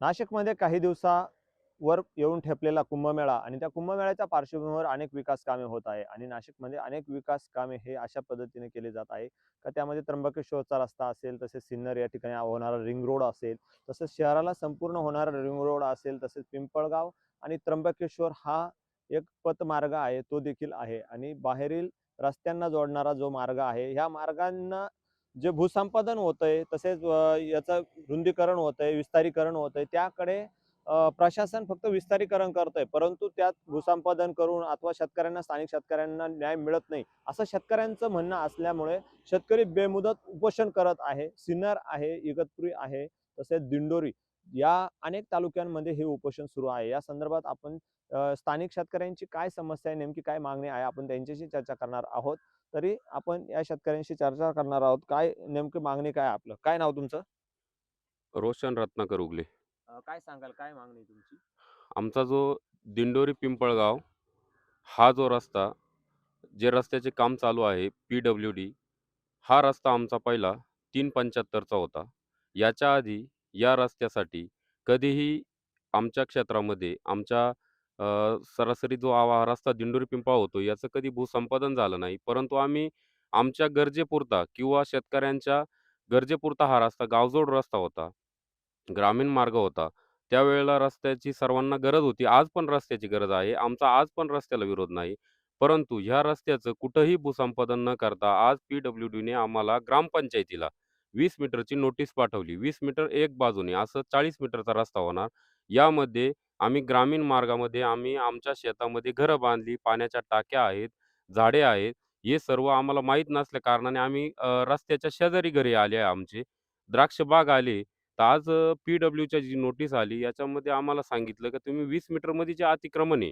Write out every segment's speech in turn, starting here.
नाशिकमध्ये काही दिवसा वर येऊन ठेपलेला कुंभमेळा आणि त्या कुंभमेळ्याच्या पार्श्वभूमीवर अनेक विकास कामे होत आहे आणि नाशिकमध्ये अनेक विकास कामे हे अशा पद्धतीने केले जात आहे. का त्यामध्ये त्र्यंबकेश्वरचा रस्ता असेल तसेच सिन्नर या ठिकाणी होणारा रिंग रोड असेल तसेच शहराला संपूर्ण होणारा रिंग रोड असेल तसेच पिंपळगाव आणि त्र्यंबकेश्वर हा एक पथमार्ग आहे तो देखील आहे. आणि बाहेरील रस्त्यांना जोडणारा जो मार्ग आहे ह्या मार्गांना जे भूसंपादन होतंय तसेच याचं रुंदीकरण होतंय विस्तारीकरण होतंय त्याकडे प्रशासन फक्त विस्तारीकरण करतंय परंतु त्यात भूसंपादन करून अथवा शेतकऱ्यांना स्थानिक शेतकऱ्यांना न्याय मिळत नाही असं शेतकऱ्यांचं म्हणणं असल्यामुळे शेतकरी बेमुदत उपोषण करत आहे सिन्नर आहे इगतपुरी आहे तसेच दिंडोरी या अनेक तालुक्यांमध्ये हे उपोषण सुरू आहे. या संदर्भात आपण स्थानिक शेतकऱ्यांची काय समस्या आहे नेमकी काय मागणी आहे आपण त्यांच्याशी चर्चा करणार आहोत. तरी आपण या शेतकऱ्यांशी चर्चा करणार आहोत. काय नेमकी मागणी काय आपलं? काय नाव तुमचं? रोशन रत्नाकर उगले. काय सांगाल? काय मागणी तुमची? आमचा जो दिंडोरी पिंपळगाव हा जो रस्ता जे रस्त्याचे काम चालू आहे पी डब्ल्यू डी हा रस्ता आमचा पहिला तीन पंच्याहत्तरचा होता. याच्या आधी या रस्त्यासाठी कधीही आमच्या क्षेत्रामध्ये आमच्या सरासरी जो आवा रस्ता दिंडोरी पिंपळा होतो याचं कधी भूसंपादन झालं नाही. परंतु आम्ही आमच्या गरजेपुरता किंवा शेतकऱ्यांच्या गरजेपुरता हा रस्ता गावजोड रस्ता होता. ग्रामीण मार्ग होता. त्यावेळेला रस्त्याची सर्वांना गरज होती. आज पण रस्त्याची गरज आहे. आमचा आज पण रस्त्याला विरोध नाही. परंतु ह्या रस्त्याचं कुठंही भूसंपादन न करता आज पी डब्ल्यू डीने आम्हाला ग्रामपंचायतीला वीस मीटरची नोटीस पाठवली. वीस मीटर एक बाजूने असं चाळीस मीटरचा रस्ता होणार. यामध्ये आम्ही ग्रामीण मार्गामध्ये आम्ही आमच्या शेतामध्ये घरं बांधली. पाण्याच्या टाक्या आहेत. झाडे आहेत. हे सर्व आम्हाला माहीत नसल्या कारणाने आम्ही अ, रस्त्याच्या शेजारी घरी आले आहे आमचे. द्राक्ष बाग आले. तर आज पी डब्ल्यूच्या जी नोटीस आली याच्यामध्ये आम्हाला सांगितलं की तुम्ही वीस मीटरमध्ये जे अतिक्रमण आहे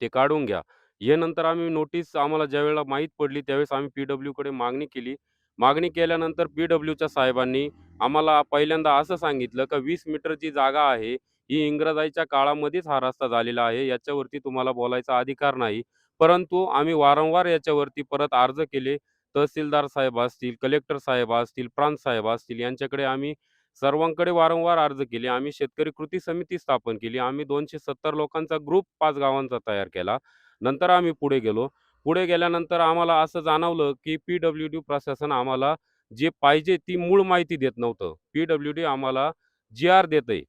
ते काढून घ्या. यानंतर आम्ही नोटीस आम्हाला ज्यावेळेला माहीत पडली त्यावेळेस आम्ही पी डब्ल्यूकडे मागणी केली. मागणी केल्यानंतर पी डब्ल्यूच्या साहेबांनी आम्हाला पहिल्यांदा असं सांगितलं का वीस मीटरची जागा आहे ही इंग्रजाईच्या काळामध्येच हा रस्ता झालेला आहे याच्यावरती तुम्हाला बोलायचा अधिकार नाही. परंतु आम्ही वारंवार याच्यावरती परत अर्ज केले. तहसीलदार साहेब असतील कलेक्टर साहेब असतील प्रांत साहेब असतील यांच्याकडे आम्ही सर्वांकडे वारंवार अर्ज केले. आम्ही शेतकरी कृती समिती स्थापन केली. आम्ही दोनशे सत्तर लोकांचा ग्रुप पाच गावांचा तयार केला. नंतर आम्ही पुढे गेलो. पुढे गेल्यानंतर आम्हाला असं जाणवलं की पी डब्ल्यू डी प्रशासन आम्हाला जे पाहिजे ती मूळ माहिती देत नव्हतं. पी डब्ल्यू डी आम्हाला जी आर देते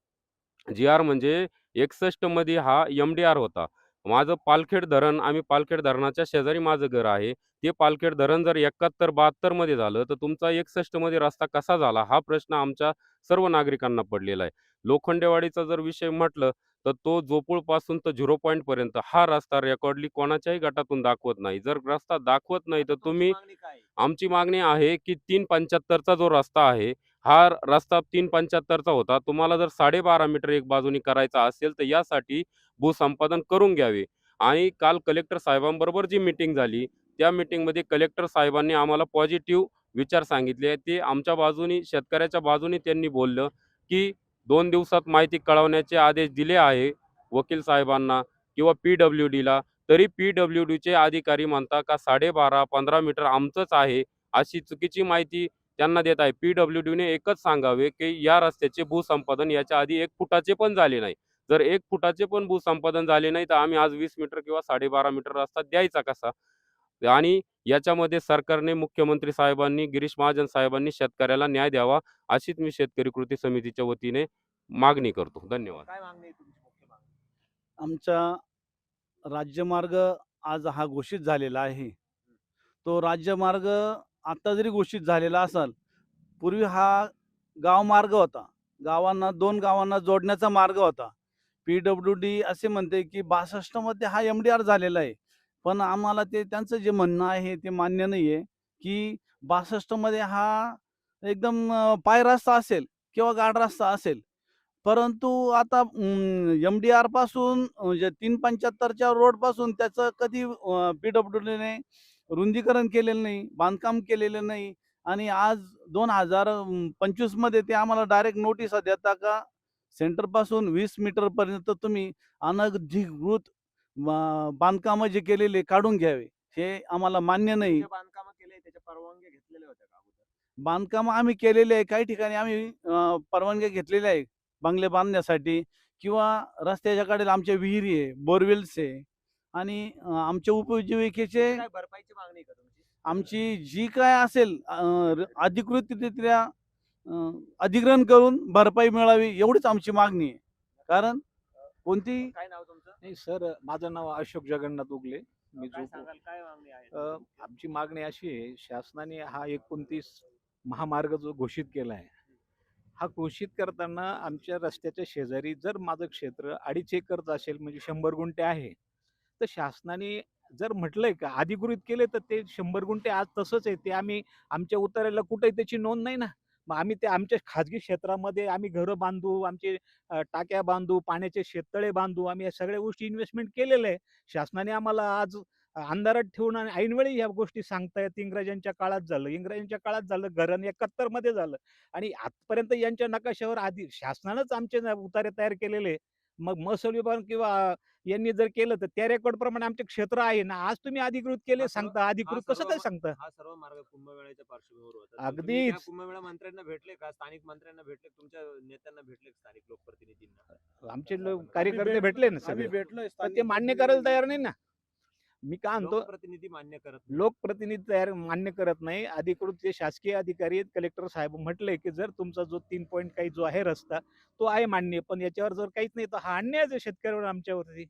जी आर म्हणजे एकसष्टमध्ये हा एम डी आर होता. माझं पालखेड धरण आम्ही पालखेड धरणाच्या शेजारी माझं घर आहे. ते पालखेड धरण जर एकाहत्तर बहात्तरमध्ये झालं तर तुमचा एकसष्टमध्ये रस्ता कसा झाला? हा प्रश्न आमच्या सर्व नागरिकांना पडलेला आहे. लोखंडेवाडीचा जर विषय म्हटलं तर तो जोपूळपासून तर झिरो पॉईंटपर्यंत हा रस्ता रेकॉर्डली कोणाच्याही गटातून दाखवत नाही. जर रस्ता दाखवत नाही तर तुम्ही मागणी काय? आहे? आमची मागणी आहे की तीन पंच्याहत्तरचा जो रस्ता आहे हा रस्ता तीन पंच्याहत्तरचा होता. तुम्हाला जर साडेबारा मीटर एक बाजूनी करायचा असेल तर यासाठी भूसंपादन करून घ्यावे. आणि काल कलेक्टर साहेबांबरोबर जी मीटिंग झाली त्या मीटिंगमध्ये कलेक्टर साहेबांनी आम्हाला पॉझिटिव्ह विचार सांगितले. ते आमच्या बाजूनी शेतकऱ्याच्या बाजूनी त्यांनी बोललं की दोन दिवसात माहिती कळवण्याचे आदेश दिले आहे वकील साहेबांना किंवा पी डब्ल्यू डीला. तरी पी डब्ल्यू डीचे अधिकारी म्हणता का साडेबारा पंधरा मीटर आमचंच आहे अशी चुकीची माहिती त्यांना देत आहे. पी डब्ल्यू डीने एकच सांगावे की या रस्त्याचे भूसंपादन याच्या आधी एक फुटाचे पण झाले नाही. जर एक फुटाचे पण भूसंपादन झाले नाही तर आम्ही आज वीस मीटर किंवा साडेबारा मीटर रस्ता द्यायचा कसा? आणि याच्यामध्ये सरकारने मुख्यमंत्री साहेबांनी गिरीश महाजन साहेबांनी शेतकऱ्याला न्याय द्यावा अशीच मी शेतकरी कृती समितीच्या वतीने मागणी करतो. धन्यवाद. काय मागणी आहे तुमची? मुख्य मागणी? आमचा राज्यमार्ग आज हा घोषित झालेला आहे. तो राज्यमार्ग आत्ता जरी घोषित झालेला असाल पूर्वी हा गाव मार्ग होता. गावांना दोन गावांना जोडण्याचा मार्ग होता. पी डब्ल्यू डी असे म्हणते की बासष्टमध्ये हा एम डी आर झालेला आहे. पण आम्हाला ते त्यांचं जे म्हणणं आहे ते मान्य नाही आहे की बासष्टमध्ये हा एकदम पाय रस्ता असेल किंवा गाड रस्ता असेल. परंतु आता एम डी आरपासून म्हणजे तीन पंच्याहत्तरच्या रोडपासून त्याचं कधी पी डब्ल्यू डीने रुंदीकरण केलेलं नाही बांधकाम केलेलं नाही आणि आज दोन हजार पंचवीसमध्ये ते आम्हाला डायरेक्ट नोटीस देता का? सेंटरपासून वीस मीटरपर्यंत तुम्ही अनधिकृत बांधकामं जे केलेले काढून घ्यावे. हे आम्हाला मान्य नाही. बांधकाम केले त्याच्या परवानग्या घेतलेल्या होत्या का बांधकाम आम्ही केलेले आहे. काही ठिकाणी आम्ही परवानग्या घेतलेल्या आहे बंगले बांधण्यासाठी किंवा रस्त्याच्या कडेला आमच्या विहिरी आहे बोरवेल्स आहे. आणि आमच्या उपजीविकेचे भरपाईची मागणी आमची जी काय असेल अधिकृतरित्या अधिग्रहण करून भरपाई मिळावी एवढीच आमची मागणी आहे. कारण कोणती काय नाव तुमचं? नाही सर माझं नाव अशोक जगन्नाथ उगले. मी काय जो सांगाल? काय मागणी आहे आमची मागणी अशी आहे शासनाने हा एकोणतीस महामार्ग जो घोषित केला आहे हा घोषित करताना आमच्या रस्त्याच्या शेजारी जर माझं क्षेत्र अडीच एकरच असेल म्हणजे शंभर गुंठे आहे तर शासनाने जर म्हटलंय का अधिकृत केले तर ते शंभर गुंठे आज तसंच आहे ते आम्ही आमच्या उतारायला कुठेही त्याची नोंद नाही ना. मग आम्ही ते आमच्या खाजगी क्षेत्रामध्ये आम्ही घरं बांधू आमचे टाक्या बांधू पाण्याचे शेततळे बांधू आम्ही या सगळ्या गोष्टी इन्व्हेस्टमेंट केलेल्या आहे शासनाने आम्हाला आज अंधारात ठेवून आणि ऐनवेळी ह्या गोष्टी सांगतायत इंग्रजांच्या काळात झालं. इंग्रजांच्या काळात झालं घरण एकाहत्तरमध्ये झालं. आणि आजपर्यंत यांच्या नकाशावर आधी शासनानंच आमचे उतारे तयार केलेले मग महसूल विभाग किंवा यांनी जर केलं तर त्या रेकॉर्ड प्रमाणे आमचे क्षेत्र आहे ना आज तुम्ही अधिकृत केले सांगता अधिकृत कसं काय सांगता? हा सर्व मार्ग कुंभमेळ्याच्या पार्श्वभूमीवर होता. तुम्ही अगदीच. कुंभमेळा मंत्र्यांना भेटले का स्थानिक मंत्र्यांना भेटले तुमच्या नेत्यांना भेटले का स्थानिक लोकप्रतिनिधींना? आमचे लोक कार्यकर्ते भेटले ना आम्ही सगळे. भेटलोय पण ते मान्य करायला तयार नाही ना. मी काय म्हणतो लोकप्रतिनिधी मान्य करत. लोकप्रतिनिधी तयार मान्य करत नाही. अधिकृत जे शासकीय अधिकारी आहेत कलेक्टर साहेब म्हटले की जर तुमचा जो तीन पॉईंट काही जो आहे रस्ता तो आहे मान्य पण याच्यावर जर काहीच नाही तर हा अन्याय आहे शेतकऱ्यावर आमच्यावरती.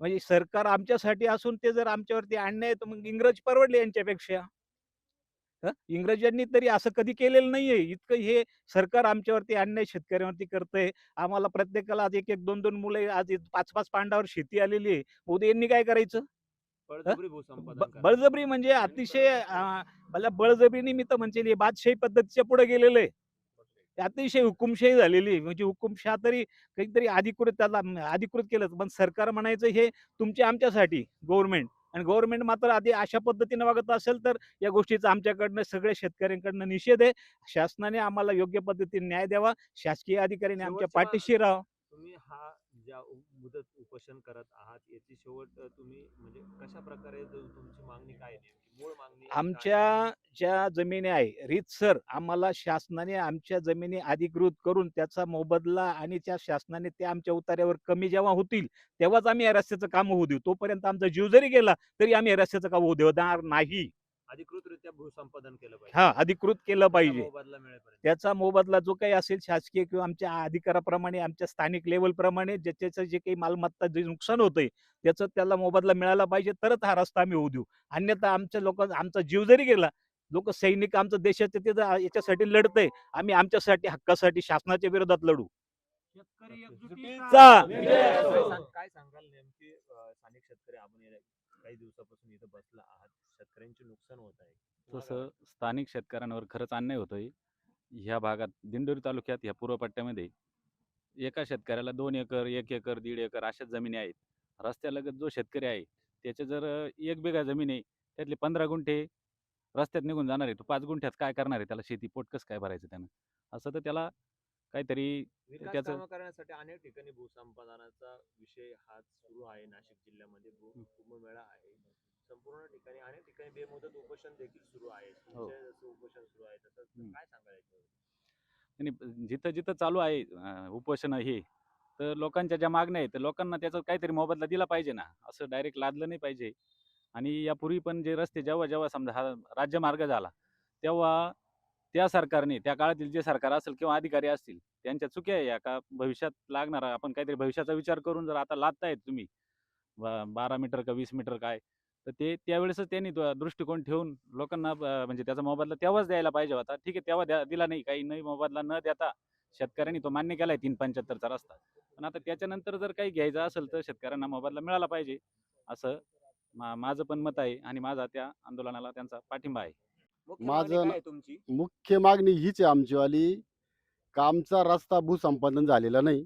म्हणजे सरकार आमच्यासाठी असून ते जर आमच्यावरती अन्याय तर मग इंग्रज परवडले यांच्यापेक्षा? इंग्रजांनी तरी असं कधी केलेलं नाहीये. इतकं हे सरकार आमच्यावरती अन्याय शेतकऱ्यांवरती करतंय. आम्हाला प्रत्येकाला आज एक एक दोन दोन मुले आज पाच पाच पांडावर शेती आलेली आहे. उद्या यांनी काय करायचं? बळजबरी भूसंपादन ब- करा. बळजबरी म्हणजे अतिशय अं, मला बळजबरी निमित्त म्हणजे बादशाही पद्धतीच्या पुढे गेलेलं. आहे ते अतिशय हुकुमशाही झालेली. आहे. म्हणजे हुकुमशाह तरी काहीतरी अधिकृत त्याला म, अधिकृत केलं पण सरकार म्हणायचं हे तुमचे आमच्यासाठी गव्हर्नमेंट. आणि गव्हर्नमेंट मात्र आधी अशा पद्धतीने वागत असेल तर या गोष्टीचा आमच्याकडनं सगळ्या शेतकऱ्यांकडनं निषेध आहे. शासनाने आम्हाला योग्य पद्धतीने न्याय द्यावा. शासकीय अधिकाऱ्यांनी आमच्या शेवटच्या पाठीशी राहावं. तुम्ही हा ज्या मुदत उपोषण करत आहात याची शेवट तुम्ही म्हणजे कशा प्रकारे तुमची मागणी काय आहे मूळ मागणी आमच्या ज्या जमिनी आहे रीतसर आम्हाला शासनाने आमच्या जमिनी अधिकृत करून त्याचा मोबदला आणि त्या शासनाने ते आमच्या उतार्यावर कमी जेव्हा होतील तेव्हाच आम्ही या रस्त्याचं काम होऊ देऊ. तोपर्यंत आमचा जीव जरी गेला तरी आम्ही या रस्त्याचं काम होऊ देणार नाही. अधिकृतरित्या भूसंपादन केलं पाहिजे. हा अधिकृत केलं त्याचा पाहिजे. मोबदला मिळेपर्यंत. त्याचा मोबदला जो काही असेल शासकीय किंवा आमच्या अधिकाराप्रमाणे आमच्या स्थानिक लेवल प्रमाणे ज्याच्याचं जे काही मालमत्ता जे नुकसान होतंय त्याचं त्याला मोबदला मिळाला पाहिजे तरच हा रस्ता आम्ही होऊ देऊ. अन्यथा आमच्या लोक आमचा जीव जरी गेला लोक सैनिक आमचं देशाचे ते याच्यासाठी लढतंय आम्ही आमच्यासाठी हक्कासाठी शासनाच्या विरोधात लढू. शेतकरी. काय सांग- काय सांगाल नेमकी स्थानिक शेतकरी आपण काही दिवसापासून इथं बसला आहात? शेतकऱ्यांचे नुकसान होत आहे. तसं स्थानिक शेतकऱ्यांवर खरंच अन्याय होतोय. ह्या भागात दिंडोरी तालुक्यात ह्या पूर्व पट्ट्यामध्ये एका शेतकऱ्याला दोन एकर एक एकर दीड एकर अशाच जमिनी आहेत. रस्त्यालगत जो शेतकरी आहे त्याचे जर एक बिघा जमीन आहे त्यातले पंधरा गुंठे रस्त्यात निघून जाणार आहे तो पाच गुंठ्यात काय करणार आहे त्याला शेती पोट कसं काय भरायचं त्यानं? असं तर त्याला काहीतरी त्याचं- करण्यासाठी अनेक ठिकाणी भूसंपादनाचा विषय हा सुरू आहे. नाशिक जिल्ह्यामध्ये कुंभमेळा आहे. संपूर्ण ठिकाणी अनेक ठिकाणी बेमुदत उपोषण देखील सुरू आहे. जसं उपोषण सुरू आहे तसं. हम्म. काय सांगाल याच्यावर? आणि जिथं जिथं चालू आहे अं, उपोषण हे तर लोकांच्या ज्या मागण्या आहेत तर लोकांना त्याचा काहीतरी मोबदला दिला पाहिजे ना. असं डायरेक्ट लादलं नाही पाहिजे. आणि यापूर्वी पण जे रस्ते जेव्हा जेव्हा समजा हा राज्यमार्ग झाला तेव्हा त्या सरकारने त्या काळातील जे सरकार असेल किंवा अधिकारी असतील त्यांच्या चुक्या आहे या का भविष्यात लागणारा. आपण काहीतरी भविष्याचा विचार करून जर आता लादतायत तुम्ही बा- बारा मीटर का वीस मीटर काय तर ते त्यावेळेसच त्यांनी दृष्टिकोन ठेवून लोकांना म्हणजे त्याचा मोबदला तेव्हाच द्यायला पाहिजे होता. ठीक आहे तेव्हा द्या दिला नाही. काही नाही मोबदला न देता शेतकऱ्यांनी तो मान्य केलाय तीन पंच्याहत्तरचा रस्ता. पण आता त्याच्यानंतर जर काही घ्यायचं असेल तर शेतकऱ्यांना मोबदला मिळाला पाहिजे असं मा माझं पण मत आहे आणि माझा त्या आंदोलनाला त्यांचा पाठिंबा आहे. माझं तुमची? मुख्य मागणी हीच आहे आमचीवाली. का आमचा रस्ता भूसंपादन झालेला नाही.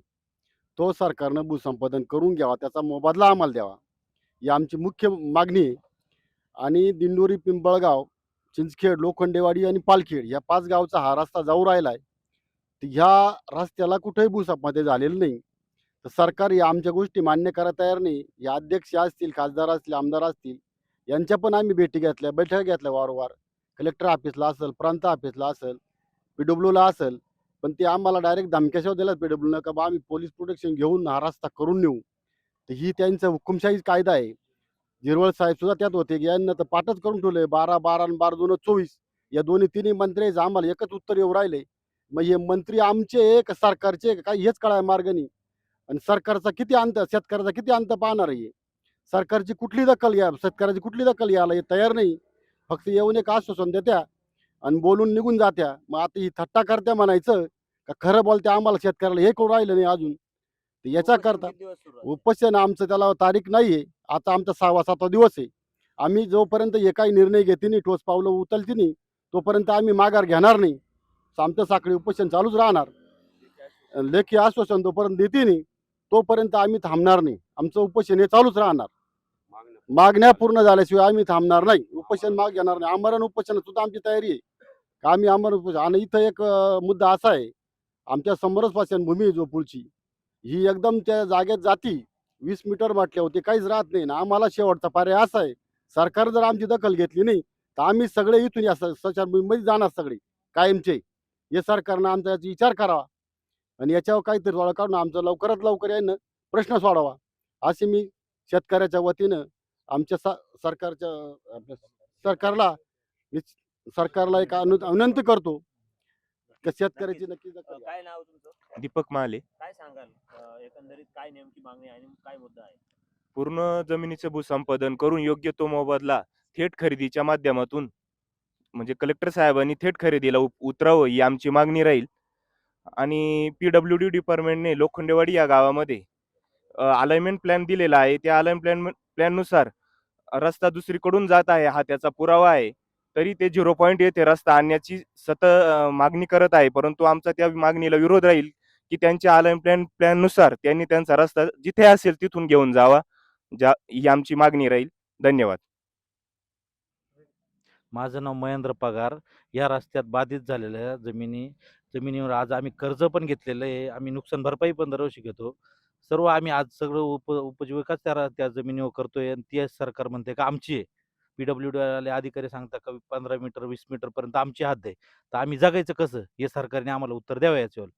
तो सरकारनं भूसंपादन करून घ्यावा त्याचा मोबदला आम्हाला द्यावा. ही आमची मुख्य मागणी आहे. आणि दिंडोरी पिंपळगाव चिंचखेड लोखंडेवाडी आणि पालखेड या पाच गावचा हा रस्ता जाऊ राहिला आहे तर ह्या रस्त्याला कुठेही भूसापमध्ये झालेलं नाही. तर सरकार या आमच्या गोष्टी मान्य करायला तयार नाही. या अध्यक्ष असतील खासदार असतील आमदार असतील यांच्या पण आम्ही भेटी घेतल्या बैठका घेतल्या वारंवार. कलेक्टर ऑफिसला असेल प्रांत ऑफिसला असेल पी डब्ल्यूला असेल पण ते आम्हाला डायरेक्ट धमक्याशिवाय दिला पी डब्ल्यूनं नका बा आम्ही पोलीस प्रोटेक्शन घेऊन हा रस्ता करून नेऊ. तर ही त्यांचा हुकुमशाही कायदा आहे. जिरवळ साहेब सुद्धा त्यात होते. यांना तर पाठच करून ठेवले बारा बारा आणि बारा दोन चोवीस. या दोन्ही तिन्ही मंत्र्याचं आम्हाला एकच उत्तर येऊ राहिले. मग हे मंत्री आमचे एक का सरकारचे काय? काही हेच कळाय मार्ग नाही. आणि सरकारचा किती अंत शेतकऱ्याचा किती अंत पाहणार आहे सरकारची कुठली दखल घ्या शेतकऱ्याची कुठली दखल घ्यायला हे तयार नाही. फक्त येऊन एक आश्वासन देत्या आणि बोलून निघून जात्या. मग आता ही थट्टा करत्या म्हणायचं का खरं बोलत्या आम्हाला शेतकऱ्याला हे करून राहिलं नाही अजून. तर याच्या करता उपोषण आमचं त्याला तारीख नाही आहे आता आमचा सहावा सातवा दिवस आहे. आम्ही जोपर्यंत हे काही निर्णय घेते नाही ठोस पावलं उचलते नाही तोपर्यंत आम्ही माघार घेणार नाही. आमचं साखळी उपोषण चालूच राहणार. लेखी आश्वासन. जोपर्यंत देते नाही तोपर्यंत आम्ही थांबणार नाही. आमचं उपोषण हे चालूच राहणार. मागण्या पूर्ण झाल्याशिवाय आम्ही थांबणार नाही. उपोषण माग घेणार नाही. आमरण उपोषण सुद्धा आमची तयारी आहे. का आम्ही आमरण उपोषण आणि इथं एक मुद्दा असा आहे. आमच्या समोरच पाचनभूमी आहे जोपूरची ही एकदम त्या जागेत जाती वीस मीटर म्हटल्या होते काहीच राहत नाही ना. आम्हाला शेवटचा पर्याय असा आहे. सरकार जर आमची दखल घेतली नाही तर आम्ही सगळे इथून या मध्ये जाणार सगळे कायमचे. हे सरकारनं आमचा याचा विचार करावा. आणि याच्यावर काहीतरी तोडगा काढून आमचा लवकरात लवकर यानं प्रश्न सोडावा. असे मी शेतकऱ्याच्या वतीनं आमच्या सरकारच्या सरकारला सरकारला एक अनु विनंती करतो. की शेतकऱ्याची नक्की दखल घ्या. काय नाव तुमचं? दीपक महाले काय सांगाल? अं, एकंदरीत काय नेमकी मागणी आहे आणि काय मुद्दा आहे? पूर्ण जमिनीचे भूसंपादन करून योग्य तो मोबदला थेट खरेदीच्या माध्यमातून म्हणजे कलेक्टर साहेबांनी थेट खरेदीला उप- उतरावं ही आमची मागणी राहील. आणि पी डब्ल्यू डी डिपार्टमेंटने लोखंडेवाडी या गावामध्ये अलाइनमेंट प्लॅन दिलेला आहे. त्या अलाइनमेंट प्लॅन प्लॅननुसार रस्ता दुसरीकडून जात आहे. हा त्याचा पुरावा आहे. तरी ते झिरो पॉईंट येथे रस्ता आणण्याची सतत मागणी करत आहे. परंतु आमचा त्या मागणीला विरोध राहील की त्यांच्या अलाइन प्लॅन प्लॅननुसार त्यांनी त्यांचा रस्ता जिथे असेल तिथून घेऊन जावा. ज्या ही आमची मागणी राहील. धन्यवाद. माझं नाव महेंद्र पगार. या रस्त्यात बाधित झालेल्या जमिनी जमिनीवर आज आम्ही कर्ज पण घेतलेलं आहे. आम्ही नुकसान भरपाई पण दरवर्षी घेतो. सर्व आम्ही आज सगळं उप उपजीविकाच त्या त्या जमिनीवर करतोय आणि ती सरकार म्हणते का आमची आहे. पी डब्ल्यू डी वाले अधिकारी सांगतात का पंधरा मीटर वीस मीटर पर्यंत आमची हद्द आहे. तर आम्ही जगायचं कसं? हे सरकारने आम्हाला उत्तर द्यावं याच्यावर.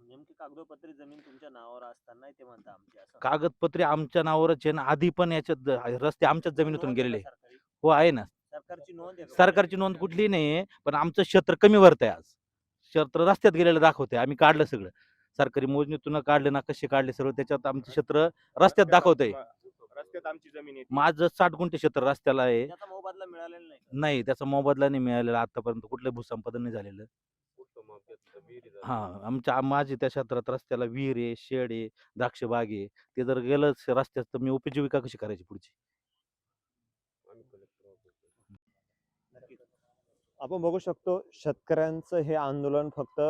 नेमकी कागदोपत्री जमीन तुमच्या नावावर असताना ते म्हणता आमची असं. कागदपत्रे आमच्या नावावरच आहे ना आधी पण याच्यात रस्ते आमच्याच जमिनीतून नोंद आहे गेलेले सरकारी? हो आहे ना. सरकारची नोंद आहे का? सरकारची नोंद कुठली नाही पण आमचं क्षेत्र कमी भरत आहे आज. क्षेत्र रस्त्यात गेलेलं दाखवते आम्ही काढलं सगळं. सरकारी मोजणीतून काढले ना कसे काढले सर्व त्याच्यात आमचं क्षेत्र रस्त्यात दाखवतंय. रस्त्यात आमची जमीन येते माझं साठ गुंठे क्षेत्र रस्त्याला आहे. त्याचा मोबदला मिळालेला नाही का? नाही त्याचा मोबदला नाही मिळालेला आतापर्यंत. कुठलं भूसंपादन नाही झालेलं. हा आमच्या आम- माझी त्या क्षेत्रात रस्त्याला विहीर आहे शेड आहे द्राक्ष बाग आहे. ते जर गेलंच रस्त्यात तर मी उपजीविका कशी करायची पुढची. आपण बघू शकतो शेतकऱ्यांचं हे आंदोलन फक्त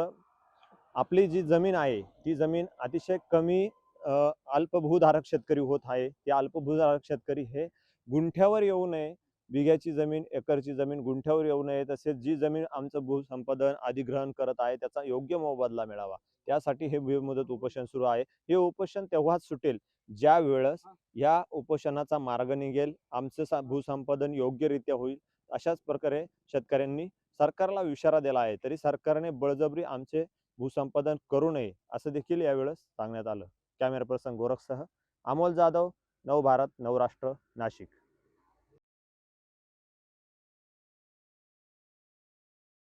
आपली जी जमीन आहे ती जमीन अतिशय कमी अल्पभूधारक शेतकरी होत आहे. ते अल्पभूधारक शेतकरी हे गुंठ्यावर येऊ नये. बिघ्याची जमीन एकरची जमीन गुंठ्यावर येऊ नये. तसेच जी जमीन आमचं भूसंपादन अधिग्रहण करत आहे त्याचा योग्य मोबदला मिळावा. त्यासाठी हे बेमुदत उपोषण सुरू आहे. हे उपोषण तेव्हाच सुटेल. ज्या वेळेस या उपोषणाचा मार्ग निघेल आमचं भूसंपादन योग्यरित्या होईल अशाच प्रकारे शेतकऱ्यांनी सरकारला इशारा दिला आहे. तरी सरकारने बळजबरी आमचे भूसंपादन करू नये असं देखील यावेळेस सांगण्यात आलं. कॅमेरा पर्सन गोरखसह अमोल जाधव नवभारत नवराष्ट्र नाशिक.